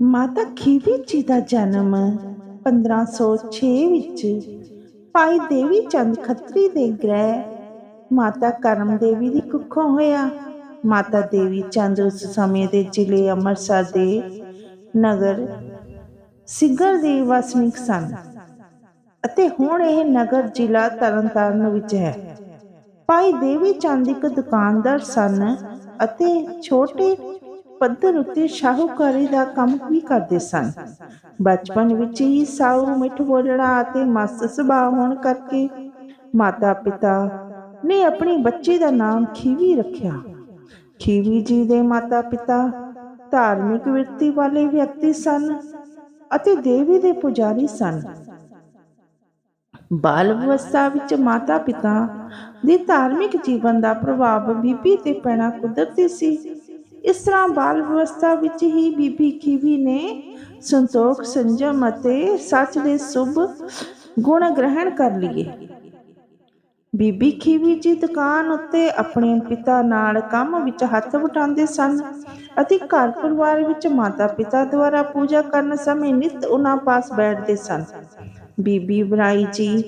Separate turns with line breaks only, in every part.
ਮਾਤਾ ਖੀਵੀ ਦਾ ਜਨਮ 1506 ਵਿੱਚ ਭਾਈ ਦੇਵੀ ਚੰਦ ਖੱਤਰੀ ਦੇ ਗ੍ਰਹਿ ਮਾਤਾ ਕਰਮ ਦੇਵੀ ਦੀ ਕੁੱਖੋਂ ਹੋਇਆ। ਮਾਤਾ ਦੇਵੀ ਚੰਦ ਉਸ ਸਮੇਂ ਦੇ ਜ਼ਿਲ੍ਹੇ ਅੰਮ੍ਰਿਤਸਰ ਦੇ ਨਗਰ ਸਿੱਗਰ ਦੇ ਵਸਨੀਕ ਸਨ ਅਤੇ ਹੁਣ ਇਹ ਨਗਰ ਜ਼ਿਲ੍ਹਾ ਤਰਨਤਾਰਨ ਵਿੱਚ ਹੈ। ਭਾਈ ਦੇਵੀ ਚੰਦ ਇੱਕ ਦੁਕਾਨਦਾਰ ਸਨ ਅਤੇ ਛੋਟੇ ਪੱਧਰ ਉੱਤੇ ਸ਼ਾਹੂਕਾਰੀ ਦਾ ਕੰਮ ਵੀ ਕਰਦੇ ਸਨ। ਬਚਪਨ ਵਿੱਚ ਹੀ ਸਾਊ ਮਿੱਠ ਬੋਲਣਾ ਅਤੇ ਮਸਤ ਸੁਭਾਅ ਹੋਣ ਕਰਕੇ ਮਾਤਾ ਪਿਤਾ ਨੇ ਆਪਣੀ ਬੱਚੀ ਦਾ ਨਾਮ ਖੀਵੀ ਰੱਖਿਆ। ਖੀਵੀ ਜੀ ਦੇ ਮਾਤਾ ਪਿਤਾ ਧਾਰਮਿਕ ਵਿਰਤੀ ਵਾਲੇ ਵਿਅਕਤੀ ਸਨ ਅਤੇ ਦੇਵੀ ਦੇ ਪੁਜਾਰੀ ਸਨ। ਬਾਲ ਅਵਸਥਾ ਵਿੱਚ ਮਾਤਾ ਪਿਤਾ ਦੇ ਧਾਰਮਿਕ ਜੀਵਨ ਦਾ ਪ੍ਰਭਾਵ ਬੀਬੀ ਤੇ ਪੈਣਾ ਕੁਦਰਤੀ ਸੀ। ਇਸ ਤਰ੍ਹਾਂ ਬਾਲ ਅਵਸਥਾ ਵਿੱਚ ਹੀ ਬੀਬੀ ਖੀਵੀ ਨੇ ਸੰਤੋਖ, ਸੰਜਮ ਅਤੇ ਸੱਚ ਦੇ ਸੁਭ ਗੁਣ ਗ੍ਰਹਿਣ ਕਰ ਲਈਏ। ਬੀਬੀ ਖੀਵੀ ਜੀ ਦੁਕਾਨ ਉੱਤੇ ਆਪਣੇ ਪਿਤਾ ਨਾਲ ਕੰਮ ਵਿੱਚ ਹੱਥ ਵਟਾਉਂਦੇ ਸਨ ਅਤੇ ਘਰ ਪਰਿਵਾਰ ਵਿੱਚ ਮਾਤਾ ਪਿਤਾ ਦੁਆਰਾ ਪੂਜਾ ਕਰਨ ਸਮੇਂ ਨਿਤ ਉਹਨਾਂ ਪਾਸ ਬੈਠਦੇ ਸਨ। ਬੀਬੀ ਬਰਾਈ ਜੀ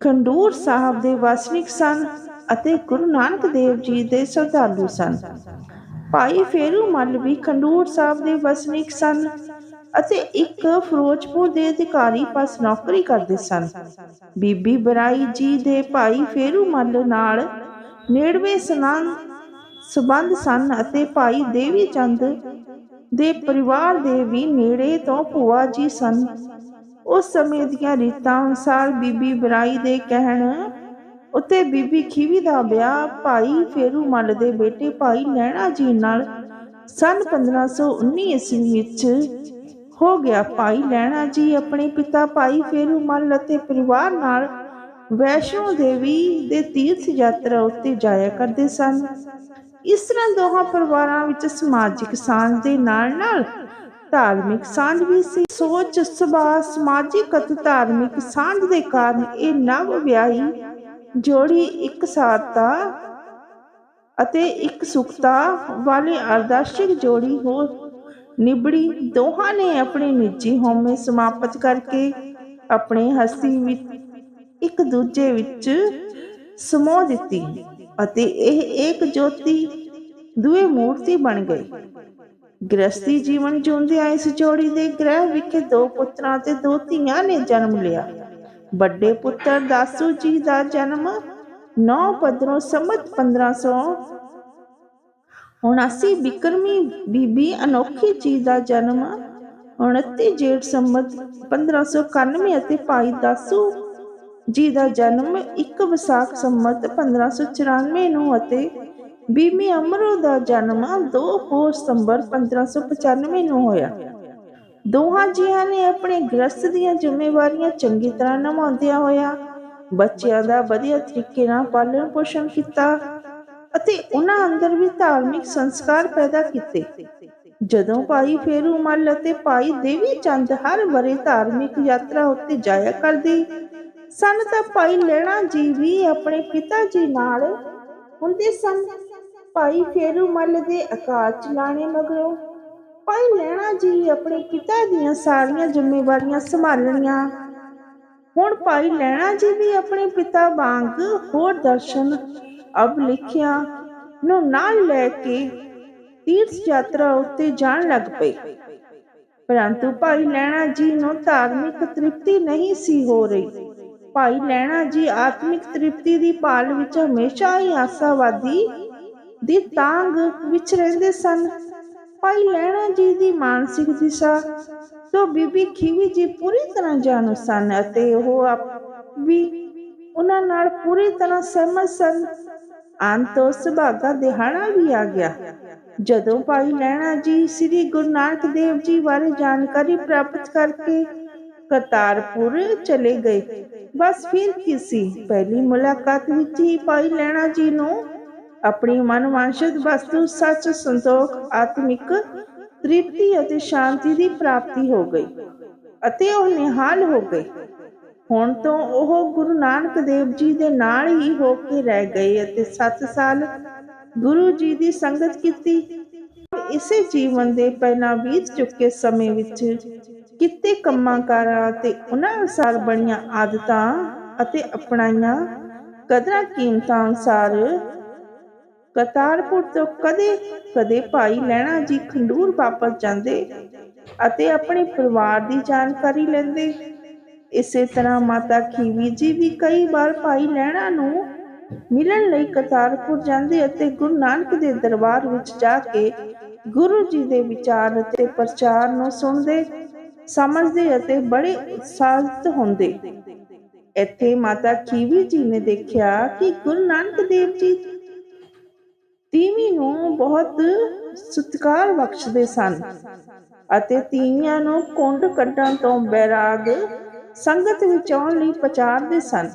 ਖੰਡੂਰ ਸਾਹਿਬ ਦੇ ਵਸਨੀਕ ਸਨ ਅਤੇ ਗੁਰੂ ਨਾਨਕ ਦੇਵ ਜੀ ਦੇ ਸ਼ਰਧਾਲੂ ਸਨ। ਭਾਈ ਫੇਰੂ ਮੱਲ ਵੀ ਖੰਡੂਰ ਸਾਹਿਬ ਦੇ ਵਸਨੀਕ ਸਨ ਅਤੇ ਇੱਕ ਫਿਰੋਜ਼ਪੁਰ ਦੇ ਅਧਿਕਾਰੀ ਪਾਸ ਨੌਕਰੀ ਕਰਦੇ ਸਨ। ਬੀਬੀ ਬਰਾਈ ਜੀ ਦੇ ਭਾਈ ਫੇਰੂ ਮੱਲ ਨਾਲ ਨੇੜਵੇਂ ਸਨੰ ਸਬੰਧ ਸਨ ਅਤੇ ਭਾਈ ਦੇਵੀ ਚੰਦ ਦੇ ਪਰਿਵਾਰ ਦੇ ਵੀ ਨੇੜੇ ਤੋਂ ਭੂਆ ਜੀ ਸਨ। ਉਸ ਸਮੇਂ ਦੀਆਂ ਰੀਤਾਂ ਅਨੁਸਾਰ ਬੀਬੀ ਬਰਾਈ ਦੇ ਕਹਿਣ ਉੱਤੇ ਬੀਬੀ ਖੀਵੀ ਦਾ ਵਿਆਹ ਭਾਈ ਫੇਰੂ ਮੱਲ ਦੇ ਬੇਟੇ ਭਾਈ ਨੈਣਾ ਜੀ ਨਾਲ ਸਨ 1519 ਈਸਵੀ ਵਿੱਚ ਹੋ ਗਿਆ। ਭਾਈ ਲੈਣਾ ਜੀ ਆਪਣੇ ਪਿਤਾ ਭਾਈ ਫੇਰੂ ਮੱਲ ਅਤੇ ਪਰਿਵਾਰ ਨਾਲ ਵੈਸ਼ਨੋ ਦੇਵੀ ਦੇ ਤੀਰਥ ਯਾਤਰਾ ਉੱਤੇ ਜਾਇਆ ਕਰਦੇ ਸਨ। ਇਸ ਤਰ੍ਹਾਂ ਦੋਹਾਂ ਪਰਿਵਾਰਾਂ ਵਿੱਚ ਸਮਾਜਿਕ ਸਾਂਝ ਦੇ ਨਾਲ-ਨਾਲ ਧਾਰਮਿਕ ਸਾਂਝ ਵੀ ਸੀ। ਸੋਚ, ਸੁਭਾਅ, ਸਮਾਜਿਕ ਅਤੇ ਧਾਰਮਿਕ ਸਾਂਝ ਦੇ ਕਾਰਨ ਇਹ ਨਵ ਵਿਆਹੀ ਜੋੜੀ ਇੱਕ ਸਾਰਤਾ ਅਤੇ ਇੱਕ ਸੁਖਤਾ ਵਾਲੀ ਆਦਰਸ਼ਿਕ ਜੋੜੀ ਹੋ ਨਿਬੜੀ ਦੋਹਾਂ ਨੇ ਆਪਣੇ ਨਿੱਜੀ ਹਉਮੈ ਸਮਾਪਤ ਕਰਕੇ ਆਪਣੇ ਹਸਤੀ ਵਿੱਚ ਇੱਕ ਦੂਜੇ ਵਿੱਚ ਸਮੋ ਦਿੱਤੀ ਅਤੇ ਇਹ ਇੱਕ ਜੋਤੀ ਦੁਏ ਮੂਰਤੀ ਬਣ ਗਈ। ਗ੍ਰਸਤੀ ਜੀਵਨ ਜਿਉਂਦੇ ਇਸ ਜੋੜੀ ਦੇ ਗ੍ਰਹਿ ਵਿਖੇ ਦੋ ਪੁੱਤਰਾਂ ਤੇ ਦੋ ਧੀਆਂ ਨੇ ਜਨਮ ਲਿਆ। ਵੱਡੇ ਪੁੱਤਰ ਦਾਸੂ ਜੀ ਦਾ ਜਨਮ 9 ਪਦਰੋਂ ਸੰਮਤ 1500 79 ਬਿਕਰਮੀ ਬੀਬੀ ਅਨੋਖੀ ਜੀ ਦਾ ਜਨਮ 29 ਜੇਠ ਸੰਮਤ 1591 ਅਤੇ ਭਾਈ ਦਾਸੂ ਜੀ ਦਾ ਜਨਮ 1 ਵਿਸਾਖ ਸੰਮਤ 1594 ਨੂੰ ਅਤੇ ਬੀਬੀ ਅਮਰੋ ਦਾ ਜਨਮ 2 ਪੋਹ ਸਤੰਬਰ 1595 ਨੂੰ ਹੋਇਆ। ਦੋਹਾਂ ਜੀਆਂ ਨੇ ਆਪਣੇ ਗ੍ਰਸਤ ਦੀਆਂ ਜ਼ਿੰਮੇਵਾਰੀਆਂ ਚੰਗੀ ਤਰ੍ਹਾਂ ਨਿਭਾਉਂਦਿਆਂ ਹੋਇਆ ਬੱਚਿਆਂ ਦਾ ਵਧੀਆ ਤਰੀਕੇ ਨਾਲ ਪਾਲਣ ਪੋਸ਼ਣ ਕੀਤਾ ਅਤੇ ਉਹਨਾਂ ਅੰਦਰ ਵੀ ਧਾਰਮਿਕ ਸੰਸਕਾਰ ਪੈਦਾ ਕੀਤੇ। ਜਦੋਂ ਭਾਈ ਫੇਰੂ ਮੱਲ ਅਤੇ ਭਾਈ ਦੇਵੀ ਚੰਦ ਹਰ ਬਰੇ ਧਾਰਮਿਕ ਯਾਤਰਾ ਉੱਤੇ ਜਾਇਆ ਕਰਦੇ, ਸਨ ਤਾਂ ਭਾਈ ਲੈਣਾ ਜੀ ਵੀ ਆਪਣੇ ਪਿਤਾ ਜੀ ਨਾਲ ਹੁੰਦੇ ਸਨ। ਭਾਈ ਫੇਰੂ ਮੱਲ ਦੇ ਆਕਾਸ਼ ਚਲਾਣੇ ਮਗਰੋਂ ਭਾਈ ਲੈਣਾ ਜੀ ਆਪਣੇ ਪਿਤਾ ਦੀਆਂ ਸਾਰੀਆਂ ਜ਼ਿੰਮੇਵਾਰੀਆਂ ਸੰਭਾਲਣੀਆਂ। ਹੁਣ ਭਾਈ ਲੈਣਾ ਜੀ ਵੀ ਆਪਣੇ ਪਿਤਾ ਵਾਂਗ ਹੋਰ ਦਰਸ਼ਨ ਅਬ ਲਿਖਿਆ ਨੂੰ ਨਾਲ ਲੈ ਕੇ ਤੀਰਥ ਯਾਤਰਾ ਉੱਤੇ ਜਾਣ ਲੱਗ ਪਏ। ਪਰੰਤੂ ਭਾਈ ਲੈਣਾ ਜੀ ਨੂੰ ਧਾਰਮਿਕ ਤ੍ਰਿਪਤੀ ਨਹੀਂ ਸੀ ਹੋ ਰਹੀ। ਭਾਈ ਲੈਣਾ ਜੀ ਆਤਮਿਕ ਤ੍ਰਿਪਤੀ ਦੀ ਭਾਲ ਵਿੱਚ ਹਮੇਸ਼ਾ ਹੀ ਆਸਾਵਾਦੀ ਦੀ ਤਾਂਗ ਵਿੱਚ ਰਹਿੰਦੇ ਸਨ। ਭਾਈ ਲੈਣਾ ਜੀ ਦੀ ਮਾਨਸਿਕ ਦਿਸ਼ਾ ਤੋਂ ਬੀਬੀ ਖੀਵੀ ਜੀ ਪੂਰੀ ਤਰ੍ਹਾਂ ਜਾਣੂ ਸਨ ਅਤੇ ਉਹ ਆਪ ਵੀ ਉਹਨਾਂ ਨਾਲ ਪੂਰੀ ਤਰ੍ਹਾਂ ਸਹਿਮਤ ਸਨ। ਅੰਤ ਉਸ ਭਾਗਾ ਦਿਹਾੜਾ ਵੀ ਆ ਗਿਆ। ਜਦੋਂ ਭਾਈ ਲੈਣਾ ਜੀ ਸ੍ਰੀ ਗੁਰੂ ਨਾਨਕ ਦੇਵ ਜੀ ਬਾਰੇ ਜਾਣਕਾਰੀ ਪ੍ਰਾਪਤ ਕਰਕੇ ਕਰਤਾਰਪੁਰ ਚਲੇ ਗਏ, ਬਸ ਫਿਰ ਕੀ ਸੀ? ਪਹਿਲੀ ਮੁਲਾਕਾਤ ਵਿੱਚ ਹੀ ਭਾਈ ਲੈਣਾ ਜੀ ਨੂੰ ਆਪਣੀ ਮਨਵਾਂਛਿਤ ਵਸਤੂ ਸੱਚ, ਸੰਤੋਖ, ਆਤਮਿਕ ਤ੍ਰਿਪਤੀ ਅਤੇ ਸ਼ਾਂਤੀ ਦੀ ਪ੍ਰਾਪਤੀ ਹੋ ਗਈ ਅਤੇ ਉਹ ਨਿਹਾਲ ਹੋ ਗਏ। ਹੁਣ ਤੋਂ ਉਹ ਗੁਰੂ ਨਾਨਕ ਦੇਵ ਜੀ ਦੇ ਨਾਲ ਹੀ ਹੋ ਕੇ ਰਹਿ ਗਏ ਅਤੇ 7 ਸਾਲ ਗੁਰੂ ਜੀ ਦੀ ਸੰਗਤ ਕੀਤੀ। ਇਸੇ ਜੀਵਨ ਦੇ ਪਹਿਲਾਂ ਬੀਤ ਚੁੱਕੇ ਸਮੇਂ ਵਿੱਚ ਕਿਤੇ ਕੰਮਾਂ ਕਾਰਾਂ ਤੇ ਉਹਨਾਂ ਅਨੁਸਾਰ ਬਣੀਆਂ ਆਦਤਾਂ ਅਤੇ ਅਪਣਾਈਆਂ ਕਦਰਾਂ ਕੀਮਤਾਂ ਅਨੁਸਾਰ ਕਰਤਾਰਪੁਰ ਤੋਂ ਕਦੇ ਕਦੇ ਭਾਈ ਲਹਿਣਾ ਜੀ ਖੰਡੂਰ ਵਾਪਸ ਜਾਂਦੇ ਅਤੇ ਆਪਣੇ ਪਰਿਵਾਰ ਦੀ ਜਾਣਕਾਰੀ ਲੈਂਦੇ। ਇਸੇ ਤਰ੍ਹਾਂ ਮਾਤਾ ਖੀਵੀ ਜੀ ਵੀ ਕਈ ਵਾਰ ਭਾਈ ਲਹਿਣਾ ਨੂੰ ਮਿਲਣ ਲਈ ਕਰਤਾਰਪੁਰ ਜਾਂਦੇ ਅਤੇ ਗੁਰੂ ਨਾਨਕ ਦੇ ਦਰਬਾਰ ਵਿੱਚ ਜਾ ਕੇ ਗੁਰੂ ਜੀ ਦੇ ਵਿਚਾਰ ਅਤੇ ਪ੍ਰਚਾਰ ਨੂੰ ਸੁਣਦੇ, ਸਮਝਦੇ ਅਤੇ ਬੜੇ ਉਤਸ਼ਾਹਿਤ ਹੁੰਦੇ। ਇੱਥੇ ਮਾਤਾ ਖੀਵੀ ਜੀ ਨੇ ਦੇਖਿਆ ਕਿ ਗੁਰੂ ਨਾਨਕ ਦੇਵ ਜੀ ਤੀਵੀਂ ਨੂੰ ਬਹੁਤ ਸਤਿਕਾਰ ਬਖਸ਼ਦੇ ਸਨ ਅਤੇ ਤੀਵੀਆਂ ਨੂੰ ਕੁੰਡ ਕੱਢਣ ਤੋਂ ਬੈਰਾਗ ਸੰਗਤ ਵਿੱਚ ਆਉਣ ਲਈ ਪਛਾੜਦੇ ਸਨ।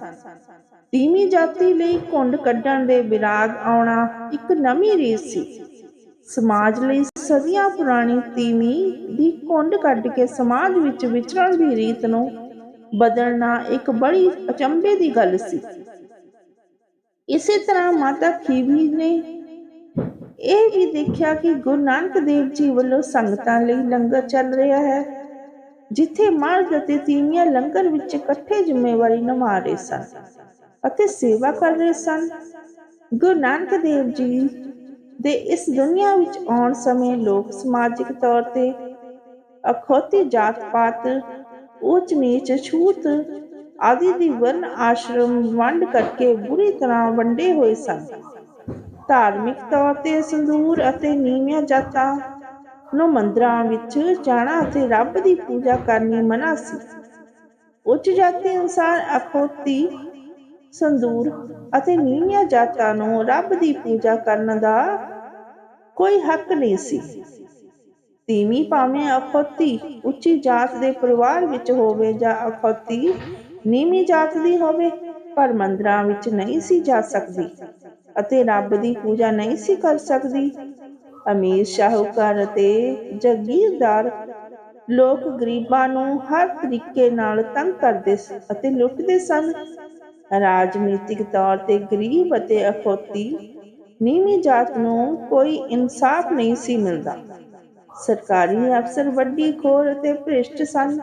ਤੀਵੀਂ ਜਾਤੀ ਲਈ ਕੁੰਡ ਕੱਢਣ ਦੇ ਵਿਰਾਗ ਆਉਣਾ ਇੱਕ ਨਵੀਂ ਰੀਤ ਸੀ। ਸਮਾਜ ਲਈ ਸਦੀਆਂ ਪੁਰਾਣੀ ਤੀਵੀਂ ਦੀ ਕੁੰਡ ਕੱਢ ਕੇ ਸਮਾਜ ਵਿੱਚ ਵਿਚਰਨ ਦੀ ਰੀਤ ਨੂੰ ਬਦਲਣਾ ਇੱਕ ਬੜੀ ਅਚੰਭੇ ਦੀ ਗੱਲ ਸੀ। ਇਸੇ ਤਰ੍ਹਾਂ ਮਾਤਾ ਖੀਵੀ ਨੇ ਇਹ ਵੀ ਦੇਖਿਆ ਕਿ ਗੁਰੂ ਨਾਨਕ ਦੇਵ ਜੀ ਵੱਲੋਂ ਸੰਗਤਾਂ ਲਈ ਲੰਗਰ ਚੱਲ ਰਿਹਾ ਹੈ, ਜਿੱਥੇ ਮਰਦ ਅਤੇ ਤੀਵੀਆਂ ਲੰਗਰ ਵਿੱਚ ਇਕੱਠੇ ਜ਼ਿੰਮੇਵਾਰੀ ਨਿਭਾ ਰਹੇ ਸਨ ਅਤੇ ਸੇਵਾ ਕਰ ਰਹੇ ਸਨ। ਗੁਰੂ ਨਾਨਕ ਦੇਵ ਜੀ ਦੇ ਇਸ ਦੁਨੀਆ ਵਿੱਚ ਆਉਣ ਸਮੇਂ ਲੋਕ ਸਮਾਜਿਕ ਤੌਰ ਤੇ ਅਖੌਤੀ ਜਾਤ ਪਾਤ ਉੱਚ ਨੀਚ ਛੂਤ ਆਦਿ ਦੀ ਵਰਨ ਆਸ਼ਰਮ ਵੰਡ ਕਰਕੇ ਬੁਰੀ ਤਰ੍ਹਾਂ ਵੰਡੇ ਹੋਏ ਸਨ। ਧਾਰਮਿਕ ਤੌਰ ਤੇ ਸੰਦੂਰ ਅਤੇ ਨੀਵੀਆਂ ਜਾਤਾਂ ਨੂੰ ਮੰਦਰਾਂ ਵਿੱਚ ਜਾਣਾ ਅਤੇ ਰੱਬ ਦੀ ਪੂਜਾ ਕਰਨੀ ਮਨਾ ਸੀ। ਉੱਚ ਜਾਤੀ ਅਨੁਸਾਰ ਅਖੌਤੀ ਸੰਦੂਰ ਅਤੇ ਨੀਵੀਆਂ ਜਾਤਾਂ ਨੂੰ ਰੱਬ ਦੀ ਪੂਜਾ ਕਰਨ ਦਾ ਕੋਈ ਹੱਕ ਨਹੀਂ ਸੀ। ਤੀਵੀਂ ਭਾਵੇਂ ਅਖੌਤੀ ਉੱਚੀ ਜਾਤ ਦੇ ਪਰਿਵਾਰ ਵਿੱਚ ਹੋਵੇ ਜਾਂ ਅਖੌਤੀ ਨੀਵੀਂ ਜਾਤ ਦੀ ਹੋਵੇ, ਪਰ ਮੰਦਰਾਂ ਵਿੱਚ ਨਹੀਂ ਸੀ ਜਾ ਸਕਦੀ। ਅਤੇ ਰੱਬ ਦੀ ਪੂਜਾ ਨਹੀਂ ਸੀ ਕਰ ਸਕਦੀ। ਅਮੀਰ ਸ਼ਾਹੂਕਾਰ ਅਤੇ ਜਗੀਰਦਾਰ ਲੋਕ ਗਰੀਬਾਂ ਨੂੰ ਹਰ ਤਰੀਕੇ ਨਾਲ ਤੰਗ ਕਰਦੇ ਅਤੇ ਲੁੱਟਦੇ ਸਨ। ਰਾਜਨੀਤਿਕ ਤੌਰ ਤੇ ਗਰੀਬ ਅਤੇ ਅਖੌਤੀ ਨੀਵੀਂ ਜਾਤ ਨੂੰ ਕੋਈ ਇਨਸਾਫ ਨਹੀਂ ਸੀ ਮਿਲਦਾ। ਸਰਕਾਰੀ ਅਫਸਰ ਵੱਡੀ ਖੋਰ ਅਤੇ ਭ੍ਰਿਸ਼ਟ ਸਨ,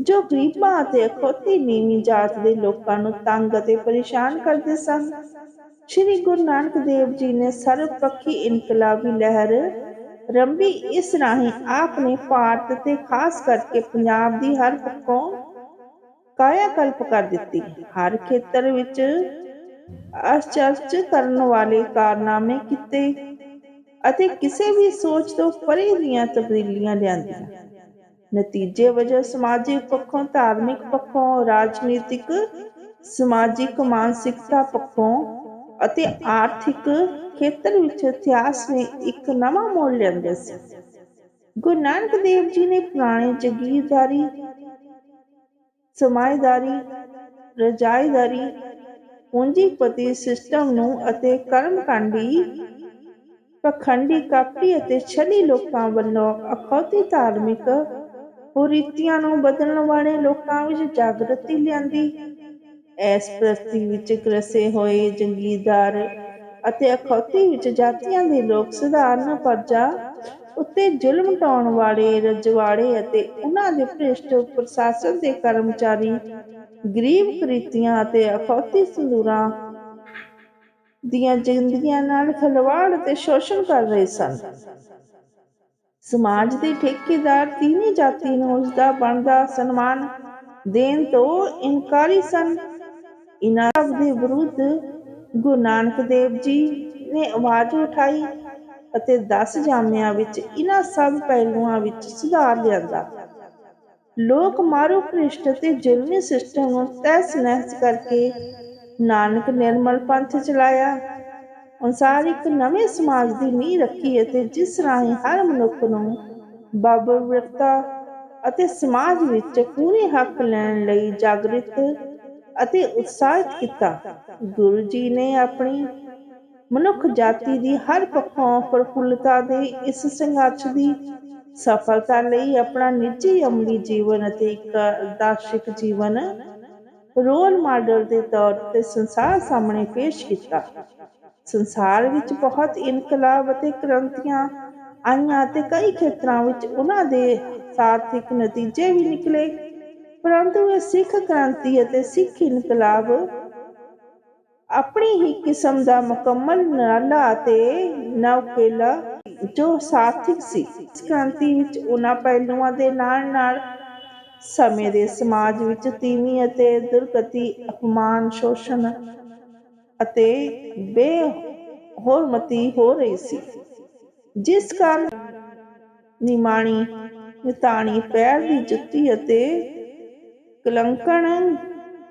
ਜੋ ਗਰੀਬਾਂ ਅਤੇ ਅਖੌਤੀ ਨੀਵੀਂ ਜਾਤ ਦੇ ਲੋਕਾਂ ਨੂੰ ਤੰਗ ਅਤੇ ਪਰੇਸ਼ਾਨ ਕਰਦੇ ਸਨ। ਸ਼੍ਰੀ ਗੁਰੂ ਨਾਨਕ ਦੇਵ ਜੀ ਨੇ ਸਰਬਪੱਖੀ ਇਨਕਲਾਬੀ ਲਹਿਰ ਰੰਭੀ, ਇਸ ਰਾਹੀਂ ਆਪ ਨੇ ਭਾਰਤ ਤੇ ਖਾਸ ਕਰਕੇ ਪੰਜਾਬ ਦੀ ਹਰ ਪੱਖੋਂ ਕਾਇਆ ਕਰ ਦਿੱਤੀ। ਹਰ ਖੇਤਰ ਵਿੱਚ ਅਚਰਚ ਕਰਨ ਵਾਲੇ ਕਾਰਨਾਮੇ ਕੀਤੇ ਅਤੇ ਕਿਸੇ ਵੀ ਸੋਚ ਤੋਂ ਪਰੇ ਦੀਆਂ ਤਬਦੀਲੀਆਂ ਲਿਆਂਦੀਆਂ। ਨਤੀਜੇ ਵਜੋਂ ਸਮਾਜਿਕ ਪੱਖੋਂ, ਧਾਰਮਿਕ ਪੱਖੋਂ, ਰਾਜਨੀਤਿਕ, ਸਮਾਜਿਕ, ਮਾਨਸਿਕਤਾ ਪੱਖੋਂ ਅਤੇ ਆਰਥਿਕ ਖੇਤਰ ਵਿੱਚ ਇਤਿਹਾਸ ਨੇ ਇੱਕ ਨਵਾਂ ਮੋੜ ਲਿਆਂਦਾ ਸੀ। ਗੁਰੂ ਨਾਨਕ ਦੇਵ ਜੀ ਨੇ ਪੁਰਾਣੇ ਜਗੀਰਦਾਰੀ ਸਮਾਇਦਾਰੀ ਰਜਾਈਦਾਰੀ ਪੂੰਜੀਪਤੀ ਸਿਸਟਮ ਨੂੰ ਅਤੇ ਕਰਮਕਾਂਡੀ, ਪਖੰਡੀ ਕਾਪੀ ਅਤੇ ਛਲੀ ਲੋਕਾਂ ਵੱਲੋਂ ਅਖੌਤੀ ਧਾਰਮਿਕ ਕੁਰੀਤੀਆਂ ਨੂੰ ਬਦਲਣ ਵਾਲੇ ਲੋਕਾਂ ਵਿੱਚ ਜਾਗਰਤੀ ਲਿਆਂਦੀ। ਇਸ ਪ੍ਰਸਤੀ ਵਿੱਚ ਗ੍ਰਸੇ ਹੋਏ ਜੰਗੀਦਾਰ ਅਤੇ ਅਖੌਤੀ ਵਿੱਚ ਜਾਤੀਆਂ ਦੇ ਲੋਕ ਸਧਾਰਨ ਪ੍ਰਜਾ ਉੱਤੇ ਜ਼ੁਲਮ ਢਾਉਣ ਵਾਲੇ ਰਜਵਾੜੇ ਅਤੇ ਉਹਨਾਂ ਦੇ ਭ੍ਰਿਸ਼ਟ ਪ੍ਰਸ਼ਾਸਨ ਦੇ ਕਰਮਚਾਰੀ, ਗਰੀਬ ਕ੍ਰਿਤੀਆਂ ਅਤੇ ਅਖੌਤੀ ਸੰਦੂਰਾਂ ਦੀਆਂ ਜ਼ਿੰਦਗੀਆਂ ਨਾਲ ਖਲਵਾੜ ਅਤੇ ਸ਼ੋਸ਼ਣ ਕਰ ਰਹੇ ਸਨ। ਸਮਾਜ ਦੇ ਠੇਕੇਦਾਰ ਤੀਨੇ ਜਾਤੀ ਨੂੰ ਉਸ ਦਾ ਬਣਦਾ ਸਨਮਾਨ ਦੇਣ ਤੋਂ ਇਨਕਾਰੀ ਸਨ। ਇਨ੍ਹਾਂ ਸਭ ਦੇ ਵਿਰੁੱਧ ਗੁਰੂ ਨਾਨਕ ਦੇਵ ਜੀ ਨੇ ਆਵਾਜ਼ ਉਠਾਈ ਅਤੇ 10 ਜਾਮਿਆਂ ਵਿੱਚ ਇਨ੍ਹਾਂ ਸਭ ਪਹਿਲੂਆਂ ਵਿੱਚ ਸੁਧਾਰ ਲਿਆਂਦਾ। ਲੋਕ ਮਾਰੂ ਭ੍ਰਿਸ਼ਟ ਤੇ ਜ਼ੁਲਮੀ ਸਿਸਟਮ ਨੂੰ ਤਹਿਸ ਨਹਿਸ ਕਰਕੇ ਨਾਨਕ ਨਿਰਮਲ ਪੰਥ ਚਲਾਇਆ। ਅਨਸਾਰ ਇੱਕ ਨਵੇਂ ਸਮਾਜ ਦੀ ਨੀਂਹ ਰੱਖੀ ਅਤੇ ਜਿਸ ਰਾਹੀਂ ਹਰ ਮਨੁੱਖ ਨੂੰ ਬਾਬਰਤਾ ਅਤੇ ਸਮਾਜ ਵਿੱਚ ਪੂਰੇ ਹੱਕ ਲੈਣ ਲਈ ਜਾਗਰਿਤ ਅਤੇ ਉਤਸ਼ਾਹਿਤ ਕੀਤਾ। ਗੁਰੂ ਜੀ ਨੇ ਆਪਣੀ ਮਨੁੱਖ ਜਾਤੀ ਦੀ ਹਰ ਪੱਖੋਂ ਪ੍ਰਫੁੱਲਤਾ ਦੇ ਇਸ ਸੰਘਰਸ਼ ਦੀ ਸਫਲਤਾ ਲਈ ਆਪਣਾ ਨਿੱਜੀ ਅਮਲੀ ਜੀਵਨ ਅਤੇ ਇੱਕ ਆਦਰਸ਼ਿਕ ਜੀਵਨ ਰੋਲ ਮਾਡਲ ਦੇ ਤੌਰ ਤੇ ਸੰਸਾਰ ਸਾਹਮਣੇ ਪੇਸ਼ ਕੀਤਾ। ਸੰਸਾਰ ਵਿੱਚ ਬਹੁਤ ਇਨਕਲਾਬ ਅਤੇ ਕ੍ਰਾਂਤੀਆਂ ਆਈਆਂ ਤੇ ਕਈ ਖੇਤਰਾਂ ਵਿੱਚ ਉਹਨਾਂ ਦੇ ਸਾਰਥਿਕ ਨਤੀਜੇ ਵੀ ਨਿਕਲੇ। ਪਰੰਤੂ ਇਹ ਸਿੱਖ ਕ੍ਰਾਂਤੀ ਅਤੇ ਸਿੱਖ ਇਨਕਲਾਬ ਆਪਣੀ ਹੀ ਕਿਸਮ ਦਾ ਮੁਕੰਮਲ ਨਿਰਾਲਾ ਅਤੇ ਨਵਕੇਲਾ ਜੋ ਸਾਰਥਿਕ ਸੀ। ਇਸ ਕ੍ਰਾਂਤੀ ਵਿੱਚ ਉਹਨਾਂ ਪਹਿਲੂਆਂ ਦੇ ਨਾਲ ਨਾਲ ਸਮੇਂ ਦੇ ਸਮਾਜ ਵਿੱਚ ਤੀਵੀਂ ਅਤੇ ਦੁਰਗਤੀ, ਅਪਮਾਨ, ਸ਼ੋਸ਼ਣ ਅਤੇ ਬੇਹੋਰਮਤੀ ਹੋ ਰਹੀ ਸੀ। ਜਿਸ ਕਾਰਨ ਨਿਮਾਣੀ, ਨਿਤਾਣੀ, ਪੈਰ ਦੀ ਜੁੱਤੀ ਅਤੇ ਕਲੰਕਣ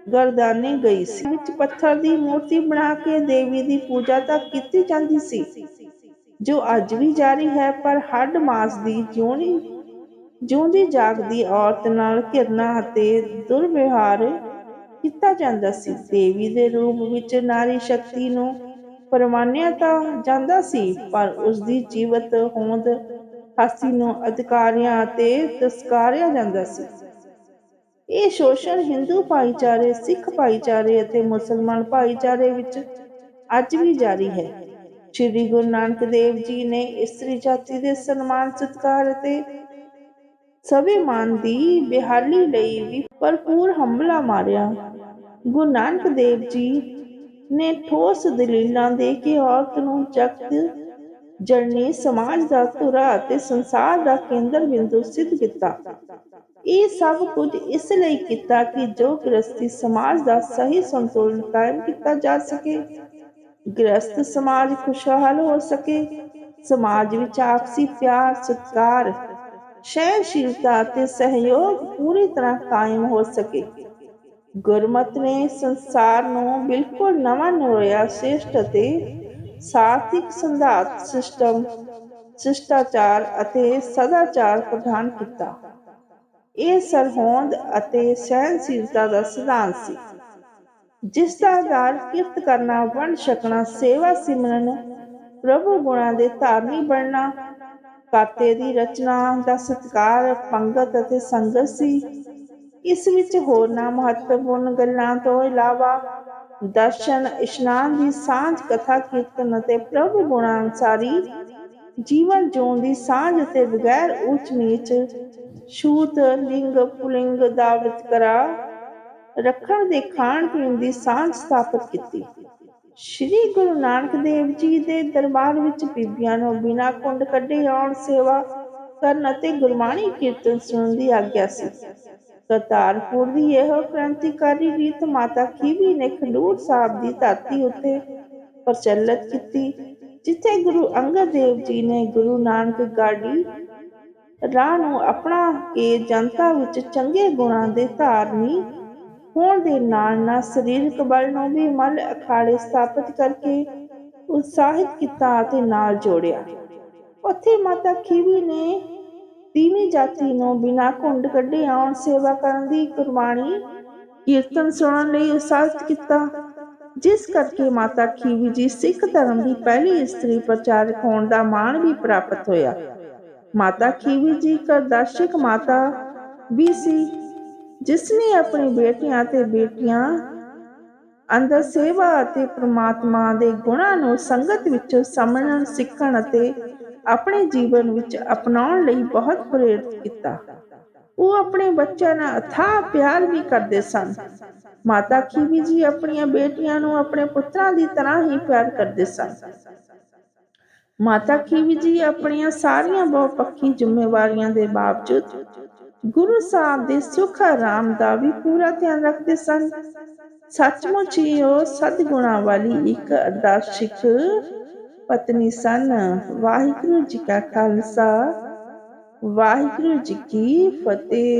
ਗਰਦਾਨੀ ਗਈ ਸੀ। ਵਿੱਚ ਪੱਥਰ ਦੀ ਮੂਰਤੀ ਬਣਾ ਕੇ ਦੇਵੀ ਦੀ ਪੂਜਾ ਤਾਂ ਕੀਤੀ ਜਾਂਦੀ ਸੀ, ਜੋ ਅੱਜ ਵੀ ਜਾਰੀ ਹੈ, ਪਰ ਹੱਡ ਮਾਸ ਦੀ ਜਿਉਣੀ, ਜਿਉਂਦੀ ਜਾਗਦੀ ਔਰਤ ਨਾਲ ਘਿਰਨਾ ਅਤੇ ਦੁਰਵਿਵਹਾਰ ਕੀਤਾ ਜਾਂਦਾ ਸੀ। ਦੇਵੀ ਦੇ ਰੂਪ ਵਿੱਚ ਨਾਰੀ ਸ਼ਕਤੀ ਨੂੰ ਪਰਮਾਨਿਆ ਤਾਂ ਜਾਂਦਾ ਸੀ, ਪਰ ਉਸ ਦੀ ਜੀਵਤ ਹੋਂਦ ਹਾਸੀ ਨੂੰ ਅਧਿਕਾਰੀਆਂ ਅਤੇ ਤਸਕਾਰਿਆ ਜਾਂਦਾ ਸੀ। ਇਹ ਸ਼ੋਸ਼ਣ ਹਿੰਦੂ ਭਾਈਚਾਰੇ, ਸਿੱਖ ਭਾਈਚਾਰੇ ਅਤੇ ਮੁਸਲਮਾਨ ਭਾਈਚਾਰੇ ਵਿੱਚ ਅੱਜ ਵੀ ਜਾਰੀ ਹੈ। ਸ੍ਰੀ ਗੁਰੂ ਨਾਨਕ ਦੇਵ ਜੀ ਨੇ ਇਸਤਰੀ ਜਾਤੀ ਦੇ ਸਨਮਾਨ, ਸਤਿਕਾਰ ਅਤੇ ਸਵੈਮਾਨ ਦੀ ਬਿਹਾਲੀ ਲਈ ਵੀ ਭਰਪੂਰ ਹਮਲਾ ਮਾਰਿਆ। ਗੁਰੂ ਨਾਨਕ ਦੇਵ ਜੀ ਨੇ ਠੋਸ ਦਲੀਲਾਂ ਦੇ ਕੇ ਔਰਤ ਨੂੰ ਜਗਤ ਜਰਨੀ ਸਮਾਜ ਦਾ ਧੁਰਾ ਅਤੇ ਸੰਸਾਰ ਦਾ ਕੇਂਦਰ ਬਿੰਦੂ ਸਿੱਧ ਕੀਤਾ। ਇਹ ਸਭ ਕੁਝ ਇਸ ਲਈ ਕੀਤਾ ਕਿ ਜੋ ਗ੍ਰਸਤੀ ਸਮਾਜ ਦਾ ਸਹੀ ਸੰਤੁਲਨ ਕਾਇਮ ਕੀਤਾ ਜਾ ਸਕੇ ਗ੍ਰਸਤ ਸਮਾਜ ਖੁਸ਼ਹਾਲ ਹੋ ਸਕੇ, ਸਮਾਜ ਵਿੱਚ ਆਪਸੀ ਪਿਆਰ, ਸਤਿਕਾਰ, ਸਹਿਣਸ਼ੀਲਤਾ ਅਤੇ ਸਹਿਯੋਗ ਪੂਰੀ ਤਰ੍ਹਾਂ ਕਾਇਮ ਹੋ ਸਕੇ। ਗੁਰਮਤ ਨੇ ਸੰਸਾਰ ਨੂੰ ਬਿਲਕੁਲ ਨਵਾਂ ਨਰੋਇਆ ਸ੍ਰੇਸ਼ਟ ਅਤੇ ਸਾਰਥਿਕ ਸੰਧਾਤ, ਸਿਸਟਮ, ਸ਼ਿਸ਼ਟਾਚਾਰ ਅਤੇ ਸਦਾਚਾਰ ਪ੍ਰਦਾਨ ਕੀਤਾ। ਇਹ ਸਰਹੋਂਦ ਅਤੇ ਸਹਿਨਸ਼ੀਲਤਾ ਦਾ ਸਿਧਾਂਤ ਸੀ, ਜਿਸ ਦਾ ਆਧਾਰ ਕਿਰਤ ਕਰਨਾ, ਵੰਡ ਛਕਣਾ, ਸੇਵਾ ਸਿਮਰਨ, ਪ੍ਰਭੂ ਗੁਣਾਂ ਦੇ ਧਾਰਨੀ ਬਣਨਾ, ਕਾਤੇ ਦੀ ਰਚਨਾ ਦਾ ਸਤਕਾਰ, ਪੰਗਤ ਅਤੇ ਸੰਗਤ ਸੀ। ਇਸ ਵਿੱਚ ਹੋਰਨਾਂ ਮਹੱਤਵਪੂਰਨ ਗੱਲਾਂ ਤੋਂ ਇਲਾਵਾ ਦਰਸ਼ਨ, ਇਸ਼ਨਾਨ ਦੀ ਸਾਂਝ, ਕਥਾ, ਕੀਰਤਨ ਅਤੇ ਪ੍ਰਭੂ ਗੁਣਾਂ ਅਨਸਾਰੀ ਜੀਵਨ ਜਿਉਣ ਦੀ ਸਾਂਝ ਅਤੇ ਬਗੈਰ ਉੱਚ ਨੀਚ ਛੂਤ, ਲਿੰਗ, ਪੁਲਿੰਗ ਦਾ ਵਿਤਕਰਾ, ਰੱਖਣ ਦੇ ਖਾਣ ਪੀਣ ਦੀ ਸਾਂਝ ਸਥਾਪਿਤ ਕੀਤੀ। ਸ਼੍ਰੀ ਗੁਰੂ ਨਾਨਕ ਦੇਵ ਜੀ ਦੇ ਦਰਬਾਰ ਵਿੱਚ ਬੀਬੀਆਂ ਨੂੰ ਬਿਨਾਂ ਕੁੰਡ ਕੱਢੇ ਆਉਣ ਸੇਵਾ ਕਰਨ ਅਤੇ ਗੁਰਬਾਣੀ ਕੀਰਤਨ ਸੁਣਨ ਦੀ ਆਗਿਆ ਸੀ। ਕਰਤਾਰਪੁਰ ਦੀ ਇਹ ਕ੍ਰਾਂਤੀਕਾਰੀ ਰੀਤ ਮਾਤਾ ਖੀਵੀ ਨੇ ਖਡੂਰ ਸਾਹਿਬ ਦੀ ਧਰਤੀ ਉੱਤੇ ਪ੍ਰਚਲਿਤ ਕੀਤੀ, ਜਿੱਥੇ ਗੁਰੂ ਅੰਗਦ ਦੇਵ ਜੀ ਨੇ ਗੁਰੂ ਨਾਨਕ ਗਾਡੀ ਰਾਹ ਨੂੰ ਆਪਣਾ ਕੇ ਜਨਤਾ ਵਿੱਚ ਚੰਗੇ ਗੁਣਾਂ ਦੇ ਧਾਰਨੀ ਹੋਣ ਦੇ ਨਾਲ ਨਾਲ ਸਰੀਰਕ ਬਲ ਨੂੰ ਵੀ ਮਲ ਅਖਾੜੇ ਸਥਾਪਿਤ ਕਰਕੇ ਉਤਸ਼ਾਹਿਤ ਕੀਤਾ ਅਤੇ ਨਾਲ ਜੋੜਿਆ। ਉੱਥੇ ਮਾਤਾ ਖੀਵੀ ਨੇ ਤੀਵੀਂ ਜਾਤੀ ਨੂੰ ਬਿਨਾਂ ਘੁੰਡ ਕੱਢੇ ਆਉਣ ਸੇਵਾ ਕਰਨ ਦੀ ਕੁਰਬਾਨੀ ਕੀਰਤਨ ਸੁਣਨ ਲਈ ਉਤਸ਼ਾਹਿਤ ਕੀਤਾ, ਜਿਸ ਕਰਕੇ ਮਾਤਾ ਖੀਵੀ ਜੀ ਸਿੱਖ ਧਰਮ ਦੀ ਪਹਿਲੀ ਇਸਤਰੀ ਪ੍ਰਚਾਰਕ ਹੋਣ ਦਾ ਮਾਣ ਵੀ ਪ੍ਰਾਪਤ ਹੋਇਆ। ਮਾਤਾ ਖੀਵੀ ਜੀ ਕਰਦਾਸ਼ਿਕ ਮਾਤਾ ਵੀ ਸੀ ਜਿਸ ਨੇ ਆਪਣੀ ਬੇਟੀਆਂ ਤੇ ਬੇਟੀਆਂ ਅੰਦਰ ਸੇਵਾ ਅਤੇ ਪ੍ਰਮਾਤਮਾ ਦੇ ਗੁਣਾਂ ਨੂੰ ਸੰਗਤ ਵਿੱਚੋਂ ਸਮਝਣ ਸਿੱਖਣ ਅਤੇ ਆਪਣੇ ਜੀਵਨ ਵਿੱਚ ਅਪਣਾਉਣ ਲਈ ਬਹੁਤ ਪ੍ਰੇਰਿਤ ਕੀਤਾ। ਉਹ ਆਪਣੇ ਬੱਚਿਆਂ ਨਾਲ ਅਥਾਹ ਪਿਆਰ ਵੀ ਕਰਦੇ ਸਨ। ਮਾਤਾ ਖੀਵੀ ਜੀ ਆਪਣੀਆਂ ਬੇਟੀਆਂ ਨੂੰ ਆਪਣੇ ਪੁੱਤਰਾਂ ਦੀ ਤਰ੍ਹਾਂ ਹੀ ਪਿਆਰ ਕਰਦੇ ਸਨ। ਮਾਤਾ ਖੀਵੀ ਜੀ ਆਪਣੀਆਂ ਸਾਰੀਆਂ ਬਹੁਪੱਖੀ ਜ਼ਿੰਮੇਵਾਰੀਆਂ ਦੇ ਬਾਵਜੂਦ ਗੁਰੂ ਸਾਹਿਬ ਦੇ ਸੁਖ ਆਰਾਮ ਦਾ ਵੀ ਪੂਰਾ ਧਿਆਨ ਰੱਖਦੇ ਸਨ। ਸੱਚਮੁੱਚ ਹੀ ਉਹ ਸਤਿਗੁਣਾਂ ਵਾਲੀ ਇੱਕ ਅਰਦਾਸਿਕ ਪਤਨੀ ਸਨ। ਵਾਹਿਗੁਰੂ ਜੀ ਕਾ ਖਾਲਸਾ, ਵਾਹਿਗੁਰੂ ਜੀ ਕੀ ਫਤਿਹ।